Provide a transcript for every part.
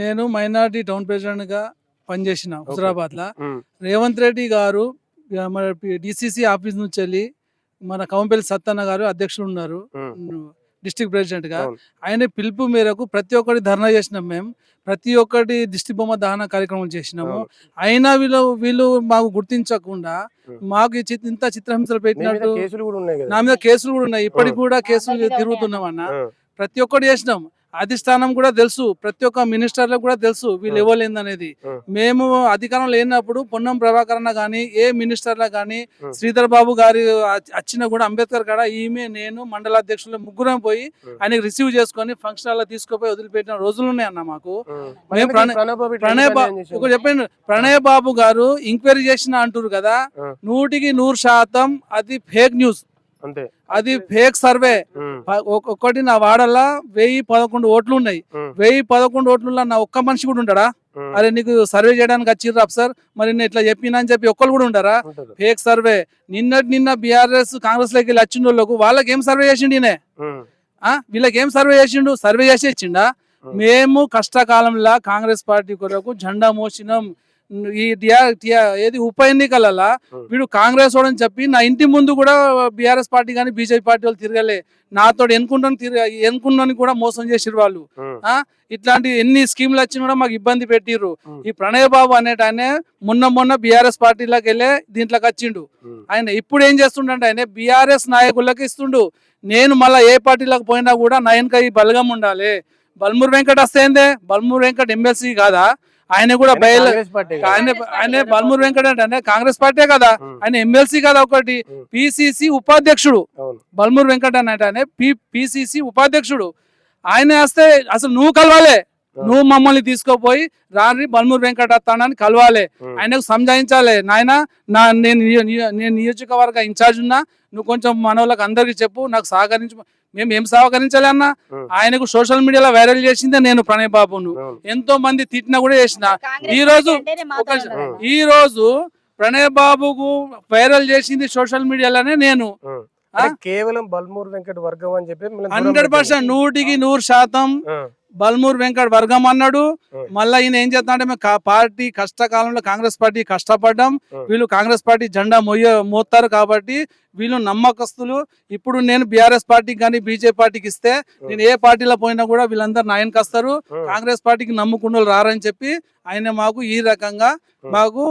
నేను minority town ప్రెసిడెంట్గా పనిచేసిన హుజరాబాద్లో రేవంత్ రెడ్డి గారు మన డిసిసి ఆఫీస్ నుంచి వెళ్ళి మన కవంపల్లి సత్తన్న గారు అధ్యక్షులు ఉన్నారు. ఉమ్, డిస్ట్రిక్ట్ ప్రెసిడెంట్గా. ఆయన పిలుపు మేరకు ప్రతి ఒక్కటి ధర్నా చేసినాం మేము. ప్రతి ఒక్కటి దిష్టి బొమ్మ దహన కార్యక్రమం చేసినాము. అయినా వీళ్ళు వీళ్ళు మాకు గుర్తించకుండా. మాకు ఇంత చిత్రహింసలు పెట్టినట్టు కేసులు కూడా ఉన్నాయి కదా. నా మీద కేసులు కూడా ఉన్నాయి. ఇప్పటికి. కూడా కేసులు తిరుగుతున్నాం అన్న. ప్రతి ఒక్కటి చేసినాం. అధిష్టానం కూడా తెలుసు ప్రతి ఒక్క మినిస్టర్లకు కూడా తెలుసు వీళ్ళు. ఇవ్వలేందనేది. మేము అధికారం లేనప్పుడు పొన్నం ప్రభాకర్ అన్న కానీ ఏ మినిస్టర్ల కానీ ఆ. శ్రీధర్ బాబు గారి అచ్- వచ్చినా కూడా అంబేద్కర్ కాడ ఈమె నేను మండల అధ్యక్షులు ముగ్గురం పోయి ఆ. ఆయనకి రిసీవ్ చేసుకొని ఫంక్షన్ హాల్లో తీసుకుపోయి వదిలిపెట్టిన రోజులు ఉన్నాయి అన్న మాకు ప్రణయ్- బాబు చెప్పండి ప్రణయ్ బాబు గారు ఎంక్వైరీ చేసిన అంటారు కదా. నూటికి నూరు శాతం అది ఫేక్ న్యూస్ అది ఫేక్ సర్వే ఉమ్, ప- ఒక్- ఒక్కటి నా వాడలా వెయ్యి పదకొండు ఓట్లు ఉన్నాయి. వెయ్యి పదకొండు ఓట్లలో నా ఒక్క మనిషి కూడా ఉంటాడా ఉమ్, అరే నీకు సర్వే చేయడానికి వచ్చిర్రు సార్ మరి నేను ఇట్లా చెప్పినా అని చెప్పి ఒక్కరు కూడా ఉంటారా ఉంటది. ఫేక్ సర్వే నిన్నటి నిన్న బీఆర్ఎస్ కాంగ్రెస్లోకి వెళ్ళి వచ్చిన వాళ్ళకు వాళ్ళకి ఏం సర్వే చేసిండు ఈయన? వీళ్ళకి ఏం సర్వే చేసిండు? సర్వే చేసి ఇచ్చిండా. మేము కష్టకాలంలో కాంగ్రెస్ పార్టీ కొరకు జెండా మోసినాం. ఈ ఏది ఉప ఎన్నికలలో. వీడు కాంగ్రెస్ వాడని చెప్పి నా ఇంటి ముందు కూడా బీఆర్ఎస్ పార్టీ కానీ బీజేపీ పార్టీ వాళ్ళు తిరగలే. నాతో ఎన్నుకుంటాను తిరగ ఎన్నుకున్నాను కూడా మోసం చేసిరు వాళ్ళు. ఇట్లాంటి ఎన్ని స్కీమ్లు వచ్చినా కూడా మాకు ఇబ్బంది పెట్టిర్రు. ఈ ప్రణయ్ బాబు అనేట ఆయన మొన్న మొన్న బీఆర్ఎస్ పార్టీలోకి వెళ్ళే దీంట్లోకి వచ్చిండు. ఆయన ఇప్పుడు ఏం చేస్తుండంటే ఆయన బీఆర్ఎస్ నాయకులకు ఇస్తుండు. నేను మళ్ళీ ఏ పార్టీలోకి పోయినా కూడా నా వెనక ఈ బలగం ఉండాలి. బల్మూర్ వెంకట్ వస్తే ఏందే? బల్మూర్ వెంకట్ ఎమ్మెల్సీ కాదా? ఆయన కూడా ఆయన బయలు కాంగ్రెస్ పార్టీ కదా. ఆయన ఆయన బల్మూర్ వెంకట్ అంటే కాంగ్రెస్ పార్టీ కదా. ఆయన ఎమ్మెల్సీ కదా ఒకటి. పిసిసి ఉపాధ్యక్షుడు. అవును. బల్మూర్ వెంకట పి పిసిసి ఉపాధ్యక్షుడు. ఆయన వస్తే అసలు నువ్వు కలవాలి. నువ్వు మమ్మల్ని తీసుకోపోయి రాని బల్మూర్ వెంకట వస్తానని కలవాలి. ఆయనకు సంజాయించాలి. నాయన నా నేను నేను నియోజకవర్గ ఇన్ఛార్జ్ ఉన్నా. నువ్వు కొంచెం మనోళ్ళకి అందరికి చెప్పు. నాకు సహకరించు. మేము ఏం సహకరించాలి అన్న? ఉమ్. ఆయనకు సోషల్ మీడియాలో వైరల్ చేసిందే నేను ప్రణయ్ బాబును. ఎంతో మంది తిట్టినా కూడా చేసిన. ఈ రోజు. ఈ రోజు ప్రణయ్ బాబుకు వైరల్ చేసింది సోషల్ మీడియాలోనే నేను. కేవలం బల్మూర్ వెంకట్ వర్గం అని చెప్పి హండ్రెడ్ పర్సెంట్ నూటికి నూరు శాతం బల్మూర్ వెంకట్ వర్గం అన్నాడు. మళ్ళా ఈయన ఏం చేస్తా అంటే మేము పార్టీ కష్టకాలంలో కాంగ్రెస్ పార్టీ కష్టపడ్డాం. వీళ్ళు కాంగ్రెస్ పార్టీ జెండా మొయ్య మోస్తారు కాబట్టి వీళ్ళు నమ్మకస్తులు. ఇప్పుడు నేను బీఆర్ఎస్ పార్టీకి కానీ బీజేపీ పార్టీకి ఇస్తే నేను ఏ పార్టీలో పోయినా కూడా వీళ్ళందరూ నాయనకి వస్తారు కాంగ్రెస్ పార్టీకి వాళ్ళు రారని చెప్పి ఆయన మాకు ఈ రకంగా. మాకు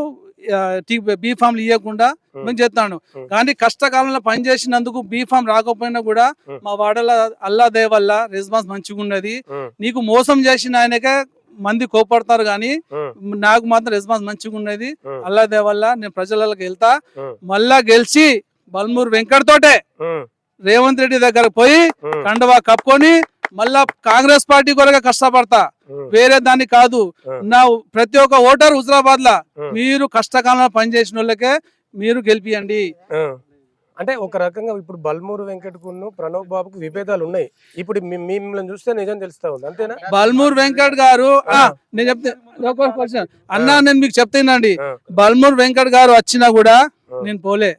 బీ ఫామ్లు ఇవ్వకుండా. మేము చేస్తాను. కానీ కష్టకాలంలో పనిచేసినందుకు బీ ఫామ్ రాకపోయినా కూడా. మా వాడల అల్లా వల్ల రెస్పాన్స్ మంచిగా ఉన్నది నీకు మోసం చేసిన ఆయనకే మంది కోపడతారు కానీ నాకు మాత్రం రెస్పాన్స్ మంచిగా ఉన్నది. అల్లా వల్ల నేను ప్రజలకు వెళ్తా. మళ్ళా గెలిచి బల్మూర్ వెంకట్ తోటే ఉమ్, రేవంత్ రెడ్డి దగ్గర పోయి కండవా కప్పుకొని మళ్ళా కాంగ్రెస్ పార్టీ కొరగా కష్టపడతా. వేరే దాన్ని కాదు. నా ప్రతి ఒక్క ఓటర్ హుజరాబాద్ లా. మీరు కష్టకాలంలో పనిచేసిన వాళ్ళకే మీరు గెలిపియండి. అంటే ఒక రకంగా ఇప్పుడు బల్మూరు వెంకట్ కున్ను ప్రణవ్ బాబుకు విభేదాలు ఉన్నాయి. ఇప్పుడు మిమ్మల్ని చూస్తే నిజం తెలుస్తా ఉంది. అంతేనా? బల్మూర్ వెంకట్ గారు నేను చెప్తే. అన్నా నేను మీకు చెప్తానండి. బల్మూర్ వెంకట్ గారు వచ్చినా కూడా. నేను పోలే.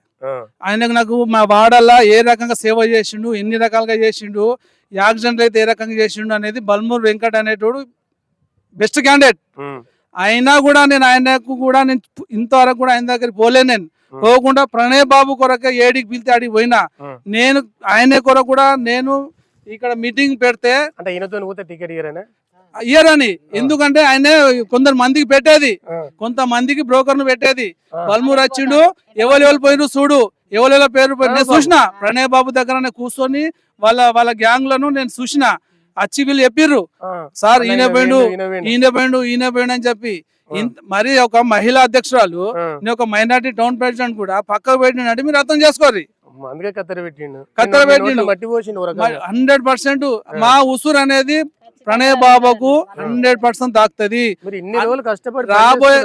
ఆయనకు నాకు మా వాడల్లా ఏ రకంగా సేవ చేసిండు ఎన్ని రకాలుగా చేసిండు యాక్సిడెంట్ అయితే ఏ రకంగా చేసిండు అనేది బల్మూర్ వెంకట్ అనేటోడు బెస్ట్ క్యాండిడేట్. అయినా కూడా నేను ఆయనకు కూడా నేను ఇంతవరకు కూడా ఆయన దగ్గరికి పోలే నేను. పోకుండా ప్రణయ్ బాబు కొరకే ఏడికి పిలితే ఆడికి పోయినా. నేను ఆయన కొరకు కూడా నేను ఇక్కడ మీటింగ్ పెడితే అంటే ఈయనతో పోతే టికెట్ ఇయ్యరేనా? ఇయ్యరని. ఎందుకంటే ఆయన కొందరు మందికి పెట్టేది. కొంతమందికి బ్రోకర్ను పెట్టేది. ఆ. బల్మూరు వచ్చిండు ఎవరు ఎవరు పోయిరు చూడు. ఎవరెవరి పేరు నేను. చూసిన. ప్రణయ్ బాబు దగ్గర కూర్చొని వాళ్ళ వాళ్ళ గ్యాంగ్లను నేను చూసిన. వచ్చి వీళ్ళు చెప్పిర్రు. సార్ ఈయన పోయిండు. ఈయన పోయిండు. ఈయన పోయిండు అని చెప్పి. మరి ఒక మహిళా అధ్యక్షురాలు నేను ఒక మైనార్టీ టౌన్ ప్రెసిడెంట్ కూడా పక్కకు పెట్టినట్టు మీరు అర్థం చేసుకోరు అమ్మ, అందుకే కత్తెర పెట్టిండు. కత్తెర పెట్టిండు. హండ్రెడ్ పర్సెంట్ మా ఉసురు అనేది ప్రణయ్ బాబాకు హండ్రెడ్ పర్సెంట్ తాకుతుంది రాబోయే-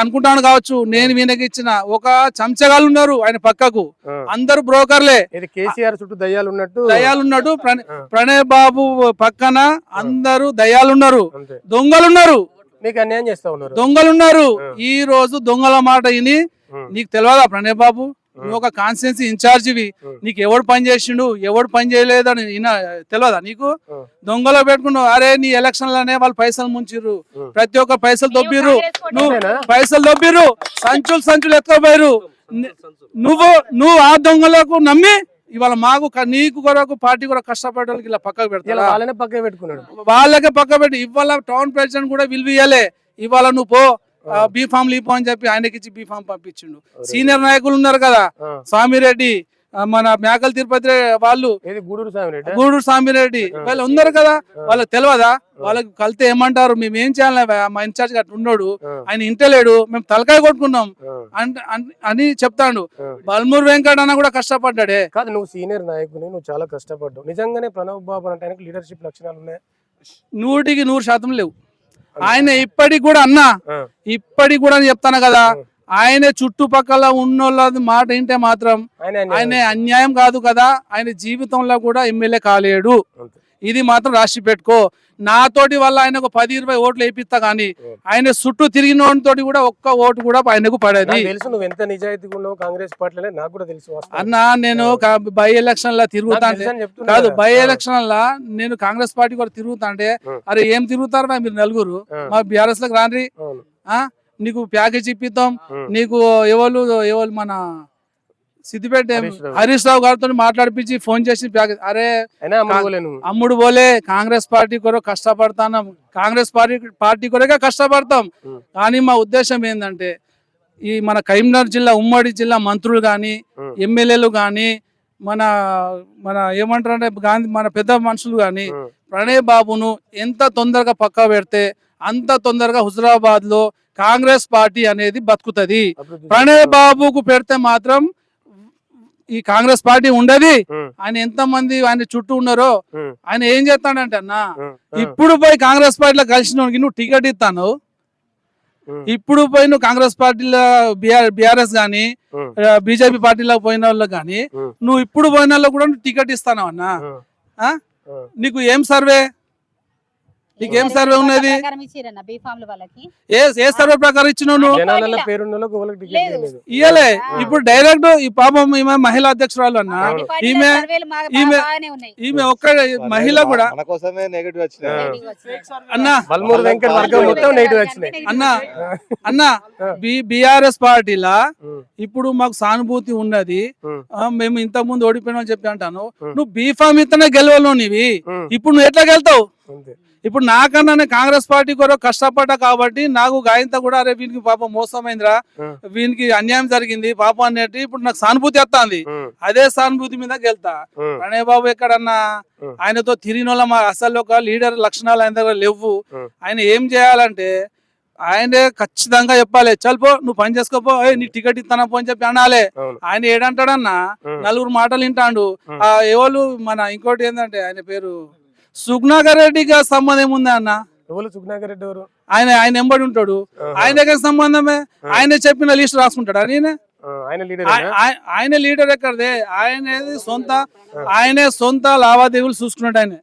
అనుకుంటాను కావచ్చు నేను వీళ్ళకి ఇచ్చిన ఒక చెంచగాళ్ళు ఉన్నారు ఆయన పక్కకు. అందరు బ్రోకర్లే. కేసీఆర్ చుట్టూ దయ్యాలు ఉన్నట్టు దయాలు ఉన్నాడు ప్రణయ్ బాబు పక్కన అందరూ దయాలు ఉన్నారు. అంతే. దొంగలు ఉన్నారు మీకు అన్యాయం చేస్తా ఉన్నారు. దొంగలు ఉన్నారు ఆ. ఈ రోజు దొంగల మాట విని నీకు తెలియదా ప్రణయ్ బాబు? నువ్వు ఒక కాన్స్టిట్యున్సీ ఇన్ఛార్జివి. నీకు ఎవడు పని చేసిండు ఎవడు పని చేయలేదని ఈయన తెలియదా నీకు. దొంగలో పెట్టుకున్నావు అరే నీ ఎలక్షన్లనే వాళ్ళు పైసలు ముంచిర్రు. ప్రతి ఒక్క పైసలు దొబ్బిర్రు. నువ్వు? పైసలు దొబ్బిర్రు. సంచులు సంచులు ఎత్తుకోపోయారు నువ్వు నువ్వు ఆ దొంగలకు నమ్మి ఇవాళ మాకు నీకు కొరకు పార్టీ కూడా కష్టపడే వాళ్ళకి ఇలా పక్కకు ఇలా పెడతా వాళ్ళనే పక్క పెట్టుకున్నాడు. వాళ్ళకే పక్క పెట్టి ఇవాళ టౌన్ ప్రెసిడెంట్ కూడా విలువ ఇయ్యలే ఇవాళ నువ్వు పో బీ ఫామ్ లీపో అని చెప్పి ఆయనకి ఇచ్చి బీ ఫామ్ పంపించిండు. సీనియర్ నాయకులు ఉన్నారు కదా. స్వామిరెడ్డి మన మేకల తిరుపతి వాళ్ళు గూడూరు స్వామి రెడ్డి? గూడూరు స్వామిరెడ్డి వాళ్ళు ఉన్నారు కదా వాళ్ళకి తెలియదా వాళ్ళకి కలితే ఏమంటారు? మేము ఏం చేయాలి? మా ఇన్ఛార్జ్ అట్లా ఉన్నాడు ఆయన ఇంటలేడు. మేము తలకాయ కొట్టుకున్నాం. అన్- చెప్తాడు. బల్మూరు వెంకట అన్న కూడా కష్టపడ్డాడే. కాదు నువ్వు సీనియర్ నాయకుని నువ్వు చాలా కష్టపడ్డావు. నిజంగానే ప్రణవ్ బాబు అంటే లీడర్షిప్ లక్షణాలు ఉన్నాయి? నూటికి నూరు శాతం లేవు. ఆయన ఇప్పటికి కూడా అన్నా. ఇప్పటికి కూడా చెప్తాను కదా ఆయన చుట్టుపక్కల ఉన్నోళ్ళ మాట వింటే మాత్రం ఆయన అన్యాయం కాదు కదా ఆయన జీవితంలో కూడా ఎమ్మెల్యే కాలేడు. ఇది మాత్రం రాసి పెట్టుకో నాతోటి వల్ల ఆయనకు పది ఇరవై ఓట్లు వేపిస్తా కానీ ఆయన చుట్టూ తిరిగిన తోటి కూడా ఒక్క ఓటు కూడా ఆయనకు పడేది తెలుసు నువ్వు ఎంత నిజాయితీగా ఉన్నావు కాంగ్రెస్ పార్టీలో నాకు కూడా తెలుసు వాస్తవం. అన్న నేను బై ఎలక్షన్ లా తిరుగుతా కాదు. బై ఎలక్షన్ లా నేను కాంగ్రెస్ పార్టీ కూడా తిరుగుతా అంటే. అరే ఏం తిరుగుతారా మీరు నలుగురు మా బీఆర్ఎస్లకు. ఆ నీకు ప్యాకేజ్ ఇప్పిద్దాం. నీకు ఎవరు ఎవరు మన సిద్దిపేట హరీష్ రావు. గారితో మాట్లాడిపించి ఫోన్ చేసి అరే అమ్ముడు పోలే కాంగ్రెస్ పార్టీ కొరకు కష్టపడతాం కాంగ్రెస్ పార్టీ పార్టీ కొరకే కష్టపడతాం. కానీ మా ఉద్దేశం ఏంటంటే ఈ మన కరీంనగర్ జిల్లా ఉమ్మడి జిల్లా మంత్రులు కానీ. ఎమ్మెల్యేలు కానీ మన మన ఏమంటారంటే గాంధీ మన పెద్ద మనుషులు కానీ. ప్రణయ్ బాబును ఎంత తొందరగా పక్క పెడితే అంత తొందరగా హుజరాబాద్లో కాంగ్రెస్ పార్టీ అనేది బతుకుతది ప్రణయ్ బాబుకు పెడితే మాత్రం ఈ కాంగ్రెస్ పార్టీ ఉండదు. ఆయన ఎంత మంది ఆయన చుట్టూ ఉన్నారో. ఆయన ఏం చేస్తాడంటే అన్న. ఇప్పుడు పోయి కాంగ్రెస్ పార్టీలో కలిసిన నువ్వు టికెట్ ఇస్తాను. ఇప్పుడు పోయి నువ్వు కాంగ్రెస్ పార్టీలో బిఆర్ బీఆర్ఎస్ ఉం. బీజేపీ పార్టీలో పోయిన వాళ్ళకి కానీ. నువ్వు ఇప్పుడు పోయిన వాళ్ళకి కూడా నువ్వు టికెట్ ఇస్తాను అన్న. నీకు ఏం సర్వే నీకేం సర్వే ఉన్నది? ఏ ఏ సర్వే ప్రకారం ఇచ్చినావు ఇయ్యలే. ఇప్పుడు డైరెక్ట్ ఈ పాపం ఈమె మహిళా అధ్యక్షురాలు అన్న. ఈమె- ఈమె- ఈమె ఒక్క మహిళ కూడా. అన్న. బల్మూరు వెంకట వర్గం మొత్తం నెగిటివ్ వచ్చినాయి. అన్న అన్న బి బీఆర్ఎస్ పార్టీలా. ఇప్పుడు మాకు సానుభూతి ఉన్నది. మేము ఇంత ముందు ఓడిపోయినాం చెప్పి అంటాను. నువ్వు బీఫామ్ ఇతనే గెలవను నీవి. ఇప్పుడు నువ్వు ఎట్లా గెలుతావు? అంతే. ఇప్పుడు నాకన్నా నేను కాంగ్రెస్ పార్టీ కొరకు కష్టపడ్డా కాబట్టి నాకు గాయంతో కూడా అరే వీనికి పాపం మోసమైందిరా. వీనికి అన్యాయం జరిగింది పాపం అనేది ఇప్పుడు నాకు సానుభూతి వస్తుంది. అదే సానుభూతి మీద గెలుతా. ప్రణయ్ బాబు ఎక్కడన్నా. ఆయనతో తిరిగిన మా అసలు ఒక లీడర్ లక్షణాలు ఆయన దగ్గర లేవు. ఆయన ఏం చేయాలంటే ఆయనే ఖచ్చితంగా చెప్పాలి చల్పో నువ్వు పని చేసుకోపో నీ టికెట్ ఇస్తానా పో అని చెప్పి అనాలే ఆయన ఏడంటాడన్నా. నలుగురు మాటలు వింటాడు. ఆ ఎవరు మన ఇంకోటి ఏంటంటే ఆయన పేరు సుగ్నాగర్ రెడ్డికి సంబంధం ఏముంది అన్న? ఎవరు సుగ్నాకర్ రెడ్డి ఎవరు? ఆయన ఆయన ఎంబడి ఉంటాడు. ఆయన దగ్గర సంబంధమే? ఆయన చెప్పిన లిస్ట్ రాసుకుంటాడు? ఆయన? ఆయన లీడర్ ఆయన ఎక్కడదే? ఆయనది సొంత ఆయనే సొంత లావాదేవీలు చూసుకున్నాడు ఆయన.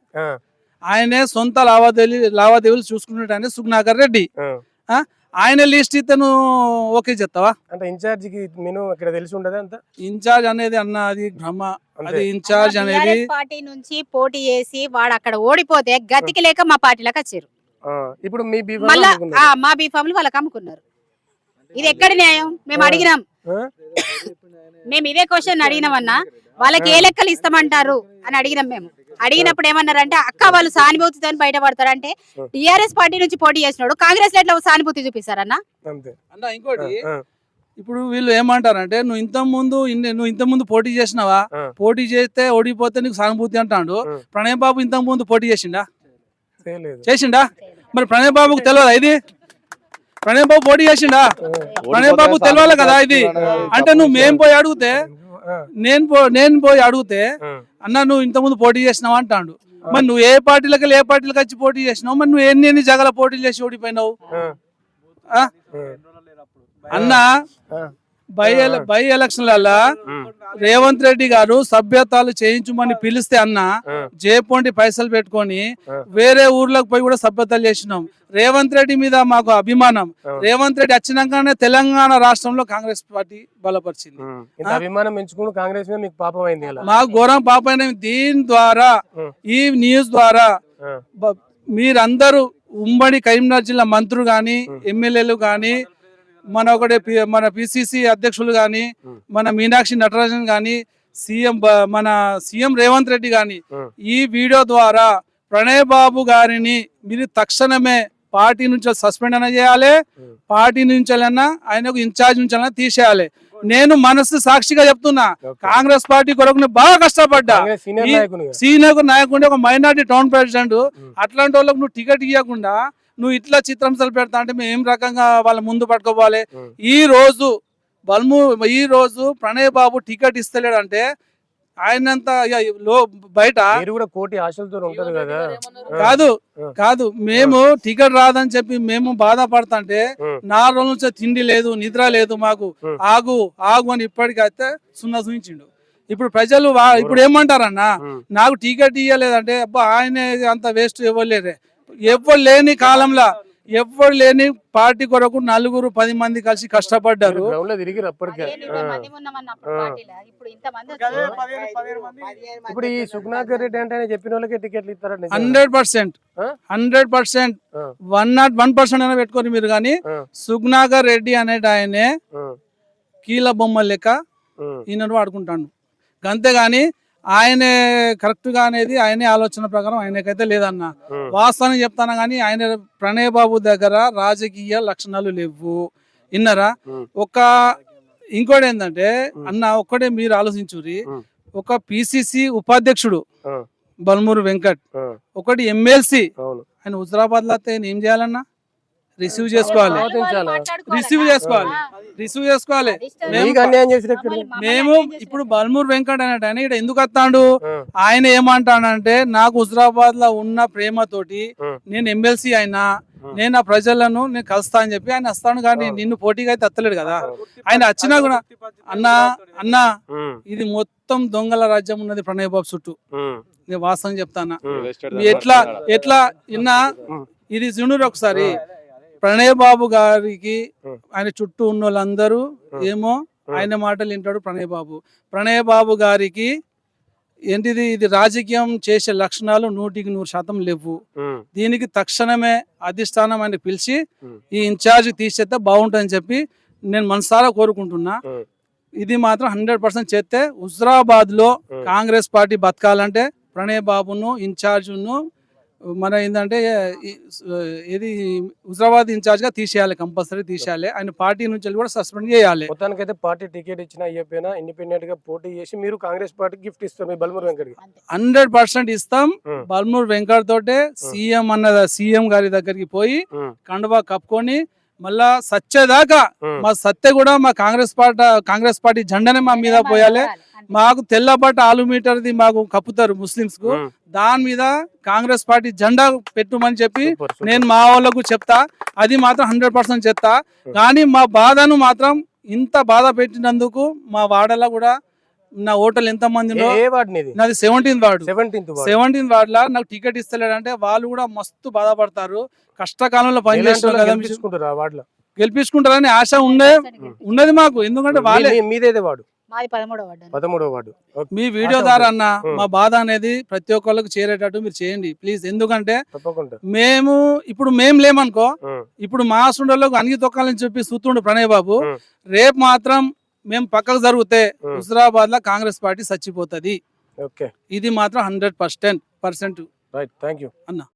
ఆయనే సొంత లావాదేవీ లావాదేవీలు చూసుకున్నాడు ఆయన సుగ్నాకర్ రెడ్డి? ఆయన లిస్ట్ ఇస్తే నువ్వు ఓకే చెప్తావా? అంటే ఇన్ఛార్జికి నేను ఇక్కడ తెలిసి ఉండదు అంత? ఇన్ఛార్జ్ అనేది అన్న అది భ్రమ. అది ఇన్ఛార్జ్ అనేది పార్టీ నుంచి పోటీ చేసి వాడు అక్కడ ఓడిపోతే గతికి లేక మా పార్టీలకు వచ్చారు. ఆ, ఇప్పుడు మీ బీఫామ్ మా బీఫామ్లు వాళ్ళకి అమ్ముకున్నారు. ఇది ఎక్కడ న్యాయం? మేము. అడిగినాం. మేము ఇదే క్వశ్చన్ అడిగినామన్నా వాళ్ళకి ఏ లెక్కలు ఇస్తామంటారు అని అడిగినాం మేము. అడిగినప్పుడు ఏమన్నారంటే అక్క వాళ్ళు సానుభూతితో బయటపడతారు అంటే టిఆర్ఎస్ పార్టీ నుంచి పోటీ చేసినాడు కాంగ్రెస్లో ఎట్లా సానుభూతి చూపిస్తారన్న? అంతే. అన్న ఇంకోటి ఇప్పుడు వీళ్ళు ఏమంటారంటే నువ్వు ఇంత ముందు ఇన్ని- నువ్వు ఇంత ముందు పోటీ చేసినావా. పోటీ చేస్తే ఓడిపోతే నీకు సానుభూతి అంటాడు. ప్రణయ్ బాబు ఇంత ముందు పోటీ చేసిండా? చేయలేదు చేసిండా? మరి ప్రణయ్ బాబుకు తెలియదా ఇది? ప్రణయ్ బాబు పోటీ చేసిండా? ప్రణయ్ బాబు తెలియాలి కదా ఇది. అంటే నువ్వు మేము పోయి అడిగితే నేను పో నేను పోయి అడిగితే అన్న నువ్వు ఇంత ముందు పోటీ చేసినావు అంటాడు. మరి నువ్వు ఏ పార్టీలకు వెళ్ళి ఏ పార్టీలకు వచ్చి పోటీ చేసినావు? మరి నువ్వు ఎన్ని ఎన్ని జగల పోటీలు చేసి ఓడిపోయినావు? అన్న బై ఎల- బై ఎలక్షన్లలో రేవంత్ రెడ్డి గారు సభ్యతాలు చేయించమని పిలిస్తే అన్న జేపొంటి పైసలు పెట్టుకొని వేరే ఊర్లకు పోయి కూడా సభ్యతలు చేసినాం. రేవంత్ రెడ్డి మీద మాకు అభిమానం. రేవంత్ రెడ్డి వచ్చినాకనే తెలంగాణ రాష్ట్రంలో కాంగ్రెస్ పార్టీ బలపరిచింది. ఇంత అభిమానం పెంచుకుని కాంగ్రెస్ మీద మీకు పాపం అయింది ఇలా మాకు ఘోరం పాపైన దీని ద్వారా. ఈ న్యూస్ ద్వారా మీరందరూ ఉమ్మడి కరీంనగర్ జిల్లా మంత్రులు గాని ఎమ్మెల్యేలు గాని మన ఒకటి మన పిసిసి అధ్యక్షులు గాని ఉం. మన మీనాక్షి నటరాజన్ గాని సీఎం మన సీఎం రేవంత్ రెడ్డి గాని ఉం. ఈ వీడియో ద్వారా ప్రణయ్ బాబు గారిని మీరు తక్షణమే పార్టీ నుంచి సస్పెండ్ అయినా చేయాలి. పార్టీ నుంచి ఆయనకు ఇన్ఛార్జ్ నుంచి తీసేయాలి నేను మనసు సాక్షిగా చెప్తున్నా. కాంగ్రెస్ పార్టీ కొరకు బాగా కష్టపడ్డా. సీనియర్ నాయకుడు ఒక మైనార్టీ టౌన్ ప్రెసిడెంట్ అట్లాంటి వాళ్ళకు నువ్వు టికెట్ ఇవ్వకుండా నువ్వు ఇట్లా చిత్రంశాలు పెడతా అంటే మేము ఏం రకంగా వాళ్ళ ముందు పట్టుకోవాలి. ఈ రోజు బల్ము ఈ రోజు ప్రణయ్ బాబు టికెట్ ఇస్తలేడు అంటే ఆయనంత లో బయట కోటి ఆశలతో ఉంటారు కదా. కాదు మేము టికెట్ రాదని చెప్పి మేము బాధపడతాంటే. నాలుగు రోజుల నుంచి తిండి లేదు నిద్ర లేదు మాకు. ఆగు ఆగు అని ఇప్పటికైతే సున్నా చూపించిండు ఇప్పుడు ప్రజలు వా- ఇప్పుడు ఏమంటారన్నా. నాకు టికెట్ ఇవ్వలేదంటే అబ్బా ఆయన అంత వేస్ట్ ఇవ్వలేరే ఎవ్వరు లేని కాలంలో ఎవ్వరు లేని పార్టీ కొరకు నలుగురు పది మంది కలిసి కష్టపడ్డారు. ఇప్పుడు ఈ సుకునాకర్ రెడ్డి అంటే చెప్పిన వాళ్ళకే టికెట్లు ఇస్తారా నిజంగా? Hundred percent? Hundred percent. One not one percent అయినా పెట్టుకొని మీరు కానీ. సుగ్నాగర్ రెడ్డి అనేటి ఆయనే. కీల బొమ్మ లెక్క. ఈయన వాడుకుంటాను అంతేగాని ఆయనే కరెక్ట్గా అనేది ఆయనే ఆలోచన ప్రకారం ఆయనకైతే లేదన్న ఆ. వాస్తవానికి చెప్తాను కానీ ఆయన ప్రణయ్ బాబు దగ్గర రాజకీయ లక్షణాలు లేవు విన్నరా. ఒక ఇంకోటి ఏంటంటే అన్న ఒక్కటే మీరు ఆలోచించురి. ఒక పిసిసి ఉపాధ్యక్షుడు. బల్మూరు వెంకట్. ఒకటి ఎమ్మెల్సీ అవును ఆయన హుజరాబాద్లో ఏం చేయాలన్నా రిసీవ్ చేసుకోవాలి? రిసీవ్ చేసుకోవాలి రిసీవ్ చేసుకోవాలి. మేము ఇప్పుడు బల్మూర్ వెంకట్ అనేట ఆయన ఇక్కడ ఎందుకు వస్తాడు. ఆయన ఏమంటానంటే నాకు హుజరాబాద్లో ఉన్న ప్రేమతోటి. నేను ఎమ్మెల్సీ అయినా నేను ఆ ప్రజలను నేను కలుస్తా అని చెప్పి ఆయన వస్తాను కానీ నిన్ను పోటీగా అయితే అత్తలేడు కదా. ఆయన వచ్చినా కూడా అన్నా అన్నా. ఇది మొత్తం దొంగల రాజ్యం ఉన్నది ప్రణయ్ బాబు చుట్టూ. నేను వాస్తవం చెప్తానా? ఎట్లా ఎట్లా ఇన్నా. ఇది చూడరు ఒకసారి. ప్రణయ్ బాబు గారికి. ఆయన చుట్టూ ఉన్న వాళ్ళందరూ ఏమో ఆయన మాటలు వింటాడు ప్రణయ్ బాబు ప్రణయ్ బాబు గారికి ఏంటిది ఇది రాజకీయం చేసే లక్షణాలు నూటికి నూరు శాతం లేవు. దీనికి తక్షణమే అధిష్టానం ఆయన పిలిచి. ఈ ఇన్ఛార్జ్ తీసేస్తే బాగుంటుందని చెప్పి నేను మనసారా కోరుకుంటున్నా. ఇది మాత్రం హండ్రెడ్ పర్సెంట్ చేస్తే హుజరాబాద్లో. కాంగ్రెస్ పార్టీ బతకాలంటే ప్రణయ్ బాబును ఇన్ఛార్జ్ను మన ఏంటంటే ఇది హుజరాబాద్ ఇన్ఛార్జ్గా తీసేయాలి కంపల్సరీ తీసేయాలి. ఆయన పార్టీ నుంచి వెళ్ళి కూడా సస్పెండ్ చేయాలి. మొత్తానికైతే పార్టీ టికెట్ ఇచ్చినా అయ్యపోయినా ఇండిపెండెంట్గా పోటీ చేసి మీరు కాంగ్రెస్ పార్టీకి గిఫ్ట్ ఇస్తారు మీ బల్మూర్ వెంకట్ హండ్రెడ్ పర్సెంట్ ఇస్తాం. బల్మూర్ వెంకట్ తోటే సీఎం అన్న సీఎం గారి దగ్గరికి పోయి. కండువా కప్పుకొని మళ్ళా సచ్చేదాకా ఉం. మా సత్య కూడా మా కాంగ్రెస్ పార్టీ కాంగ్రెస్ పార్టీ జెండానే మా మీద పోయాలి మాకు తెల్లబట్ట ఆలు మీటర్ది మాకు కప్పుతారు ముస్లింస్కు. దాని మీద కాంగ్రెస్ పార్టీ జెండా పెట్టుమని చెప్పి. నేను మా వాళ్ళకు చెప్తా అది మాత్రం హండ్రెడ్ పర్సెంట్ చెప్తా కానీ మా బాధను మాత్రం ఇంత బాధ పెట్టినందుకు మా వాడలో కూడా నా ఓటర్లు ఎంత మందిలో? ఏ- ఏ వార్డు నీది? Seventeenth ward. Seventeenth ward. లా నాకు టికెట్ ఇస్తలేడంటే వాళ్ళు కూడా మస్తు బాధపడతారు. కష్టకాలంలో కదా ఆ వార్డులో? గెలిపించుకుంటారని ఆశ ఉండే ఉన్నది మాకు. ఎందుకంటే వాళ్ళే. మీ- మీదేదే మాది పదమూడవ వార్డు ఓకే, మీ వీడియో ద్వారా అన్న. మా బాధ అనేది ప్రతి ఒక్కళ్ళకి చేరేటట్టు మీరు చేయండి. ప్లీజ్ ఎందుకంటే మేము ఇప్పుడు మేము లేమనుకో. ఇప్పుడు మా సుండలకు అణిగి తొక్కాలని చెప్పి సూతుండు ప్రణయ్ బాబు. రేపు మాత్రం మేము పక్కకు జరిగితే. హుజరాబాద్లో కాంగ్రెస్ పార్టీ చచ్చిపోతది. ఓకే. ఇది మాత్రం hundred percent percent. Right thank you అన్న.